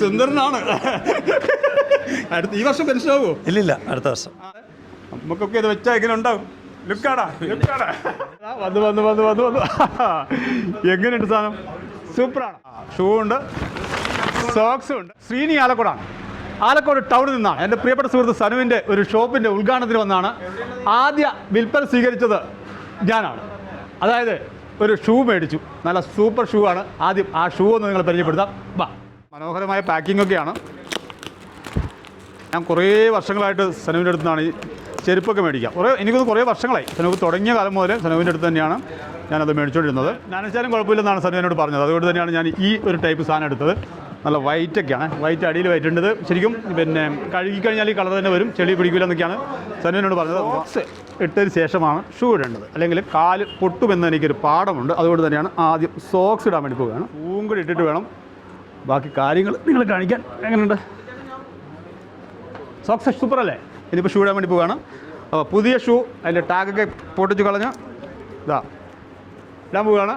സുന്ദരനാണ്. അടുത്ത ഈ വർഷം പെൻഷനാവോ ഇല്ലില്ല അടുത്ത വർഷം. നമുക്കൊക്കെ ഇത് വെച്ചാൽ എങ്ങനെ ഉണ്ടാവും. ലുക്കാടാ ലുക്കാടാ. വന്ന് വന്നു വന്നു വന്നു വന്നു. എങ്ങനെയുണ്ട് സാധനം? സൂപ്പറാണ്. ഷൂ ഉണ്ട് സോക്സും ഉണ്ട്. ശ്രീനി ആലക്കോടാണ്. ആലക്കോട് ടൗണിൽ നിന്നാണ്. എന്റെ പ്രിയപ്പെട്ട സുഹൃത്ത് സനുവിന്റെ ഒരു ഷോപ്പിന്റെ ഉദ്ഘാടനത്തിന് വന്നാണ്. ആദ്യ വിൽപ്പന സ്വീകരിച്ചത് ഞാനാണ്. അതായത് ഒരു ഷൂ മേടിച്ചു. നല്ല സൂപ്പർ ഷൂ ആണ്. ആദ്യം ആ ഷൂ ഒന്ന് നിങ്ങൾ പരിചയപ്പെടുത്താം. വാ. മനോഹരമായ പാക്കിംഗ് ഒക്കെയാണ്. ഞാൻ കുറേ വർഷങ്ങളായിട്ട് സനുവിന്റെ അടുത്താണ് നിന്നാണ് ഈ ചെരുപ്പൊക്കെ മേടിക്കുക. കുറേ എനിക്കത് കുറേ വർഷങ്ങളായി. സനൂപ് തുടങ്ങിയ കാലം മുതൽ സനുവിന്റെ അടുത്ത് തന്നെയാണ് ഞാനത് മേടിച്ചുകൊണ്ടിരുന്നത് ഞാനെച്ചാലും കുഴപ്പമില്ലെന്നാണ് സനു എന്നോട് പറഞ്ഞത്. അതുകൊണ്ട് തന്നെയാണ് ഞാൻ ഈ ഒരു ടൈപ്പ് സാധനം എടുത്തത്. നല്ല വൈറ്റ് ഒക്കെയാണ്. വൈറ്റ് അടിയിൽ വൈറ്റ് ഉണ്ട് ശരിക്കും പിന്നെ കഴുകിക്കഴിഞ്ഞാൽ ഈ കളർ തന്നെ വരും. ചെളി പിടിക്കില്ല എന്നൊക്കെയാണ് സനുവിനോട് പറഞ്ഞത്. ബോക്സ് ഇട്ടതിന് ശേഷമാണ് ഷൂ ഇടേണ്ടത്. അല്ലെങ്കിൽ കാൽ പൊട്ടുമെന്ന് എനിക്കൊരു പാഠമുണ്ട്. അതുകൊണ്ട് തന്നെയാണ് ആദ്യം സോക്സ് ഇടാൻ വേണ്ടി പോവുകയാണ്. പൂങ്കുടി ഇട്ടിട്ട് വേണം ബാക്കി കാര്യങ്ങൾ നിങ്ങൾ കാണിക്കാൻ എങ്ങനെയുണ്ട്? സോക്സ് സൂപ്പർ അല്ലേ ഇനിയിപ്പോൾ ഷൂ ഇടാൻ വേണ്ടി പോവുകയാണ്. അപ്പോൾ പുതിയ ഷൂ അതിന്റെ ടാഗൊക്കെ പൊട്ടിച്ച് കളഞ്ഞ് ഇതാ ഇടാൻ പോവുകയാണ്.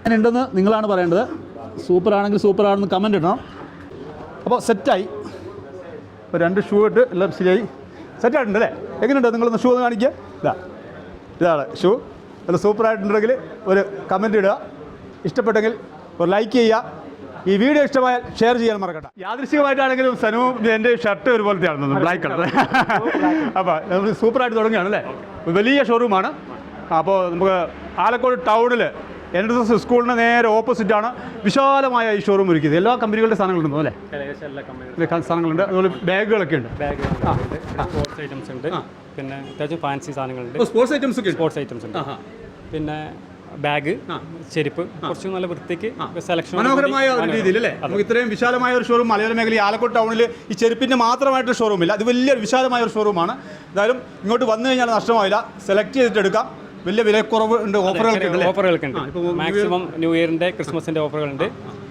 അങ്ങനെ ഉണ്ടെന്ന് നിങ്ങളാണ് പറയേണ്ടത്. സൂപ്പർ ആണെന്ന് കമന്റ് ഇടണം. അപ്പോൾ സെറ്റായി ഇപ്പോൾ രണ്ട് ഷൂ ഇട്ട് എല്ലാം ശരിയായി. സെറ്റായിട്ടുണ്ട് അല്ലേ എങ്ങനെയുണ്ട്? നിങ്ങളൊന്ന് ഷൂ ഒന്ന് കാണിക്കുക ഇതാ ഇതാണ് ഷൂ നല്ല സൂപ്പറായിട്ടുണ്ടെങ്കിൽ ഒരു കമന്റ് ഇടുക. ഇഷ്ടപ്പെട്ടെങ്കിൽ ഒരു ലൈക്ക് ചെയ്യുക. ഈ വീഡിയോ ഇഷ്ടമായാൽ ഷെയർ ചെയ്യാൻ മറക്കട്ടെ യാദൃശികമായിട്ടാണെങ്കിലും സനു എന്റെ ഷർട്ട് ഒരുപോലത്തെയാണ് ബ്ലാക്ക് കളർ അപ്പോൾ നമ്മൾ സൂപ്പറായിട്ട് തുടങ്ങുകയാണ് അല്ലേ? വലിയ ഷോറൂമാണ് അപ്പോൾ നമുക്ക് ആലക്കോട് ടൗണിൽ എൻ എസ് എസ് സ്കൂളിന് നേരെ ഓപ്പോസിറ്റാണ് വിശാലമായ ഈ ഷോറൂം ഒരുക്കിയത്. എല്ലാ കമ്പനികളുടെ സാധനങ്ങളുണ്ടോ അല്ലേ? സാധനങ്ങളുണ്ട്. അതുപോലെ ബാഗുകളൊക്കെ ഉണ്ട്. സ്പോർട്സ് ഐറ്റംസ് ഉണ്ട്. പിന്നെ അത്യാവശ്യം ഫാൻസി സാധനങ്ങളുണ്ട്. സ്പോർട്സ് ഐറ്റംസ് സ്പോർട്സ് ഐറ്റംസ് ഉണ്ട്. പിന്നെ ബാഗ് ചെരുപ്പ് കുറച്ച് നല്ല വൃത്തിക്ക് സെലക്ഷൻ മനോഹരമായ ഒരു രീതിയിൽ അല്ലേ? നമുക്ക് ഇത്രയും വിശാലമായ ഒരു ഷോറൂം മലയോര മേഖല ആലക്കോട് ടൗണിൽ ഈ ചെരുപ്പിന്റെ മാത്രമായിട്ട് ഷോറൂമില്ല അത് വലിയൊരു വിശാലമായ ഒരു ഷോറൂമാണ് എന്തായാലും ഇങ്ങോട്ട് വന്നു കഴിഞ്ഞാൽ നഷ്ടമാവില്ല. സെലക്ട് ചെയ്തിട്ട് എടുക്കാം. വലിയ വിലക്കുറവ് ഉണ്ട് ഓഫറുകൾ ഉണ്ട് ഇപ്പൊ മാക്സിമം ന്യൂ ഇയറിന്റെ ക്രിസ്മസിന്റെ ഓഫറുകളുണ്ട്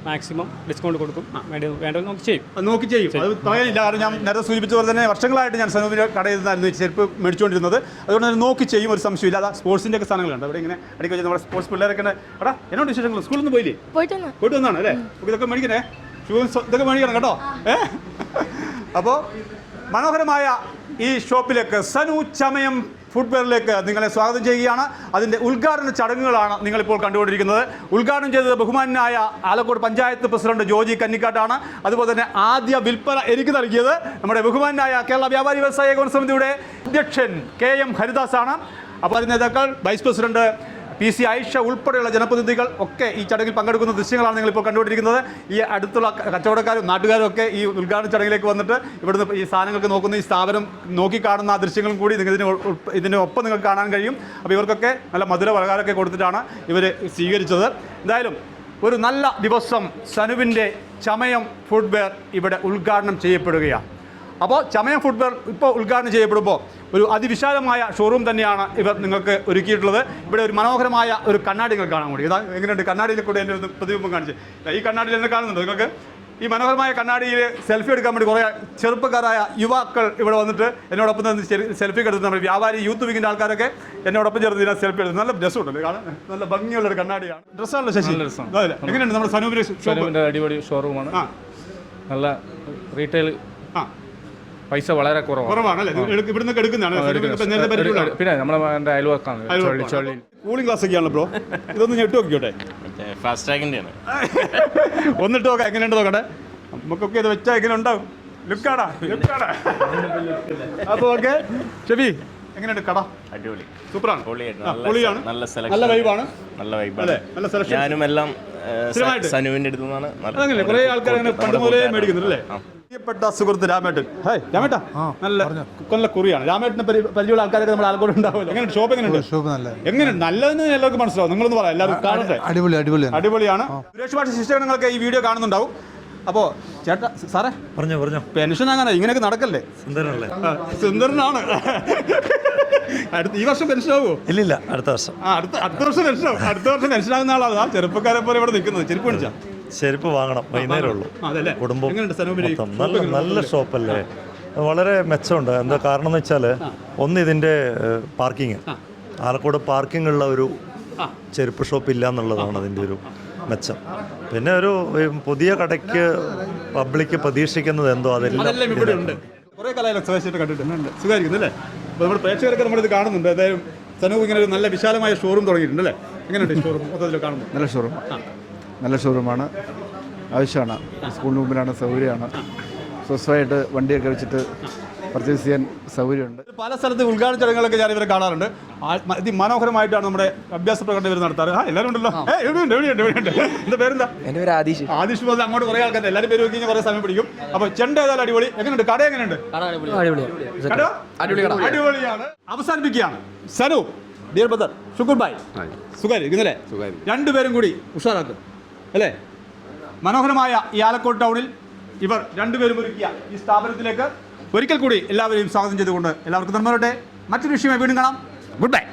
മാക്സിമം ഡിസ്കൗണ്ട് കൊടുക്കും. വേണ്ടി വേണ്ടത് നമുക്ക് ചെയ്യും. അത് നോക്കി ചെയ്യും. അത് പറയാനില്ല. കാരണം ഞാൻ നേരത്തെ സൂചിപ്പിച്ച പോലെ തന്നെ വർഷങ്ങളായിട്ട് ഞാൻ സനൂപിന്റെ കടയിൽ നിന്നായിരുന്നു ചെരുപ്പ് മേടിച്ചുകൊണ്ടിരുന്നത്. അതുകൊണ്ട് തന്നെ നോക്കി ചെയ്യും. ഒരു സംശയമില്ല. അതാ സ്പോർട്സിന്റെ ഒക്കെ സാധനങ്ങളുണ്ട്. അവിടെ ഇങ്ങനെ അടിക്കുക നമ്മുടെ സ്പോർട്സ് പിള്ളേരൊക്കെ. എടാ എന്നോട് വിശേഷങ്ങൾ? സ്കൂളിൽ നിന്ന് പോയില്ലേ? പോയിട്ട് വന്നോ? വന്നാണ് അല്ലേ? ഇതൊക്കെ മേടിക്കണേ? ഷൂ ഇതൊക്കെ മേടിക്കണം കേട്ടോ. ഏ? അപ്പോൾ മനോഹരമായ ഈ ഷോപ്പിലേക്ക് സനു ചമയം ഫുട്വെയറിലേക്ക് നിങ്ങളെ സ്വാഗതം ചെയ്യുകയാണ്. അതിന്റെ ഉദ്ഘാടന ചടങ്ങുകളാണ് നിങ്ങളിപ്പോൾ കണ്ടുകൊണ്ടിരിക്കുന്നത്. ഉദ്ഘാടനം ചെയ്തത് ബഹുമാനായ ആലക്കോട് പഞ്ചായത്ത് പ്രസിഡന്റ് ജോജി കന്നിക്കാട്ടാണ്. അതുപോലെ തന്നെ ആദ്യ വിൽപ്പന എനിക്ക് നൽകിയത് നമ്മുടെ ബഹുമാനായ കേരള വ്യാപാരി വ്യവസായ ഏകോപന സമിതിയുടെ അധ്യക്ഷൻ കെ എം ഹരിദാസാണ്. അപ്പോൾ അതിന് നേതാക്കൾ vice president P C Ayisha ഉൾപ്പെടെയുള്ള ജനപ്രതിനിധികൾ ഒക്കെ ഈ ചടങ്ങിൽ പങ്കെടുക്കുന്ന ദൃശ്യങ്ങളാണ് നിങ്ങൾ ഇപ്പോൾ കണ്ടുകൊണ്ടിരിക്കുന്നത്. ഈ അടുത്തുള്ള കച്ചവടക്കാരും നാട്ടുകാരും ഒക്കെ ഈ ഉദ്ഘാടന ചടങ്ങിലേക്ക് വന്നിട്ട് ഇവിടുന്ന് ഈ സാധനങ്ങൾക്ക് നോക്കുന്ന ഈ സ്ഥാപനം നോക്കി കാണുന്ന ആ ദൃശ്യങ്ങളും കൂടി ഇതിന് ഒപ്പം നിങ്ങൾക്ക് കാണാൻ കഴിയും. അപ്പോൾ ഇവർക്കൊക്കെ നല്ല മധുര പലഹാരമൊക്കെ കൊടുത്തിട്ടാണ് ഇവർ സ്വീകരിച്ചത്. എന്തായാലും ഒരു നല്ല ദിവസം സനുവിന്റെ ചമയം ഫുഡ്വെയർ ഇവിടെ ഉദ്ഘാടനം ചെയ്യപ്പെടുകയാണ്. അപ്പോൾ ചമയം ഫുട്വെയർ ഇപ്പോൾ ഉദ്ഘാടനം ചെയ്യപ്പെടുമ്പോൾ ഒരു അതിവിശാലമായ ഷോറൂം തന്നെയാണ് ഇവർ നിങ്ങൾക്ക് ഒരുക്കിയിട്ടുള്ളത്. ഇവിടെ ഒരു മനോഹരമായ ഒരു കണ്ണാടി നിങ്ങൾക്ക് കാണാൻ കൂടി ഇതാ എങ്ങനെയുണ്ട്? കണ്ണാടിയിൽ കൂടെ എന്റെ ഒരു പ്രതിബിംബം കാണിച്ച്. ഈ കണ്ണാടിയിൽ എന്നെ കാണുന്നുണ്ട് നിങ്ങൾക്ക്? ഈ മനോഹരമായ കണ്ണാടിയിൽ സെൽഫി എടുക്കാൻ വേണ്ടി കുറേ ചെറുപ്പക്കാരായ യുവാക്കൾ ഇവിടെ വന്നിട്ട് എന്നോടൊപ്പം നിന്ന് സെൽഫി എടുത്ത് നമ്മുടെ വ്യാപാരി യൂത്ത് വിങ്ങിന്റെ ആൾക്കാരൊക്കെ എന്നോടൊപ്പം ചേർത്ത് ഇതിനെ സെൽഫി എടുത്ത്. നല്ല രസമുണ്ട് കാണാൻ? നല്ല ഭംഗിയുള്ള ഒരു കണ്ണാടിയാണ്. ഡ്രസ്സാണല്ലോ ശശി. എങ്ങനെയുണ്ട് നമ്മുടെ സനൂപിന്റെ അടിപൊളി ഷോറൂമാണ് നല്ല റീറ്റെയിൽ ആ. പൈസ വളരെ കുറവാണ്. ഇവിടുന്ന് എടുക്കുന്നതാണ്. പിന്നെ നമ്മളെ അയൽവക്കാണ് കൂളിംഗ് ഗ്ലാസ് ഒക്കെയാണ് ബ്രോ ഇതൊന്ന് ഞെട്ട് നോക്കിക്കോട്ടെ. ഫാസ്റ്റ് ട്രാക്കിന്റെയാണ് ഒന്നിട്ട് നോക്കാം എങ്ങനെയുണ്ട് നോക്കട്ടെ. നമുക്കൊക്കെ ഇത് വെച്ചാൽ എങ്ങനെ ഉണ്ടാവും ലുക്കാടാ ലുക്കാടാ അപ്പോൾ ഓക്കെ ഷെബി എങ്ങനെയുണ്ട് കട? അടിപൊളി. സൂപ്പറാണ്. പൊളിയാണ്. നല്ല സെലക്ഷൻ നല്ല വൈബാണ് നല്ല അല്ലേ? വൈബാണ് നല്ല സെലക്ഷൻ ഞാനും എല്ലാം? സനുവിന്റെ അടുത്ത് നിന്നാണ്. നല്ല- അതങ്ങനെ കുറേ ആൾക്കാർ അങ്ങനെ പണ്ട് മുതലേ മേടിക്കുന്നുണ്ട് അല്ലേ. പ്രിയപ്പെട്ട സുഹൃത്ത് രാമേട്ടൻ. ഹായ് രാമേട്ടാ. നല്ല നല്ല കുറിയാണ്. രാമേട്ടനെ പരി- പരിചയമുള്ള ആൾക്കാരൊക്കെ നമ്മുടെ ആൾക്കൂടെ ഉണ്ടാവുമല്ലോ. എങ്ങനെ ഷോപ്പ് എങ്ങനെയുണ്ട്? ഷോപ്പ് നല്ല. എങ്ങനെ? നല്ലതെന്ന് എല്ലാവർക്കും മനസ്സിലാവും. നിങ്ങളൊന്ന് പറയാം. എല്ലാവരും കാണട്ടെ? അടിപൊളി അടിപൊളിയാണ്. അടിപൊളിയാണ്. സുരേഷ് ഭാഷ ശിഷ്ടഗണങ്ങളൊക്കെ ഈ വീഡിയോ കാണുന്നുണ്ടാവും. അപ്പോൾ ചേട്ടാ സാറേ? പറഞ്ഞോ പറഞ്ഞോ. പെൻഷൻ അങ്ങനെ ഇങ്ങനെയൊക്കെ നടക്കല്ലേ? സുന്ദരനല്ലേ? സുന്ദരനാണ്. അടുത്ത ഈ വർഷം പെൻഷനാവോ ഇല്ലില്ല അടുത്ത വർഷം. ആ അടുത്ത അടുത്ത വർഷം പെൻഷനാവും അടുത്ത വർഷം പെൻഷനാകുന്ന ആളാണ്. ആ ചെറുപ്പക്കാരെ പോലെ ഇവിടെ നിൽക്കുന്നത്. ചെരുപ്പ് മേടിച്ചാ ചെരുപ്പ് വാങ്ങണം വൈകുന്നേരം ഉള്ളൂ. അതല്ലേ? കുടുംബം എങ്ങനെയുണ്ട് ഈ മൊത്തം? നല്ല നല്ല ഷോപ്പല്ലേ? വളരെ മെച്ചമുണ്ട്. എന്താ കാരണം എന്ന് വെച്ചാൽ ഒന്ന് ഇതിന്റെ പാർക്കിങ്. ആലക്കോട് പാർക്കിംഗ് ഉള്ള ഒരു ചെരുപ്പ് ഷോപ്പ് ഇല്ല എന്നുള്ളതാണ് അതിന്റെ ഒരു മെച്ചം. പിന്നെ ഒരു പുതിയ കടയ്ക്ക് പബ്ലിക് പ്രതീക്ഷിക്കുന്നത് എന്തോ? അതെല്ലാം കണ്ടിട്ടുണ്ട്. സുഖമായിരിക്കുന്നു അല്ലേ? അപ്പോൾ നമ്മുടെ പ്രേക്ഷകരൊക്കെ നമ്മളിത് കാണുന്നുണ്ട്. എന്തായാലും സനൂപ് ഇങ്ങനെ ഒരു നല്ല വിശാലമായ ഷോറൂം തുടങ്ങിയിട്ടുണ്ട് അല്ലേ? എങ്ങനെയുണ്ട് ഷോറൂം മൊത്തത്തിൽ കാണുന്നു നല്ല ഷോറൂം നല്ല ഷോറൂമാണ് ആവശ്യമാണ്. സ്കൂളിന് മുമ്പിലാണ് സൗകര്യമാണ്. സ്വസ്ഥമായിട്ട് വണ്ടിയൊക്കെ വെച്ചിട്ട് പർച്ചേസ് ചെയ്യാൻ സൗകര്യമുണ്ട്. പല സ്ഥലത്ത് ഉദ്ഘാടന ചടങ്ങുകളൊക്കെ ഞാൻ ഇവരെ കാണാറുണ്ട്. അതിമനോഹരമായിട്ടാണ് നമ്മുടെ അഭ്യാസ പ്രകടനം ഇവർ നടത്താറ്. ആ എല്ലാവരും ഉണ്ടല്ലോ. എവിടെയുണ്ട് എവിടെയുണ്ട് എവിടെയുണ്ട് എന്താ പേരെന്താ? എന്റെ പേര് ആദീഷ്. ആദിഷ് മുതൽ അങ്ങോട്ട് കുറേ ആൾക്കാർ എല്ലാവരും പേര് നോക്കി കുറെ സമയം പിടിക്കും. അപ്പോൾ ചെണ്ട ഏതായാലും അടിപൊളി. എങ്ങനെയുണ്ട്? കട എങ്ങനെയുണ്ട്? കട? അടിപൊളിയാണ്. അവസാനിപ്പിക്കുകയാണ്. സനു ഡിയർ ബദർ ഷുക്കൂർ ബായ് സുഖാരി ഇന്നലെ രണ്ടുപേരും കൂടി ഉഷാറാക്കും. അല്ലേ? മനോഹരമായ ഈ ആലക്കോട് ടൗണിൽ ഇവർ രണ്ടുപേരും ഒരുക്കിയ ഈ സ്ഥാപനത്തിലേക്ക് ഒരിക്കൽ കൂടി എല്ലാവരെയും സ്വാഗതം ചെയ്തുകൊണ്ട് എല്ലാവർക്കും നന്മ മറ്റൊരു വിഷയമായി വീണ്ടും കാണാം. Good bye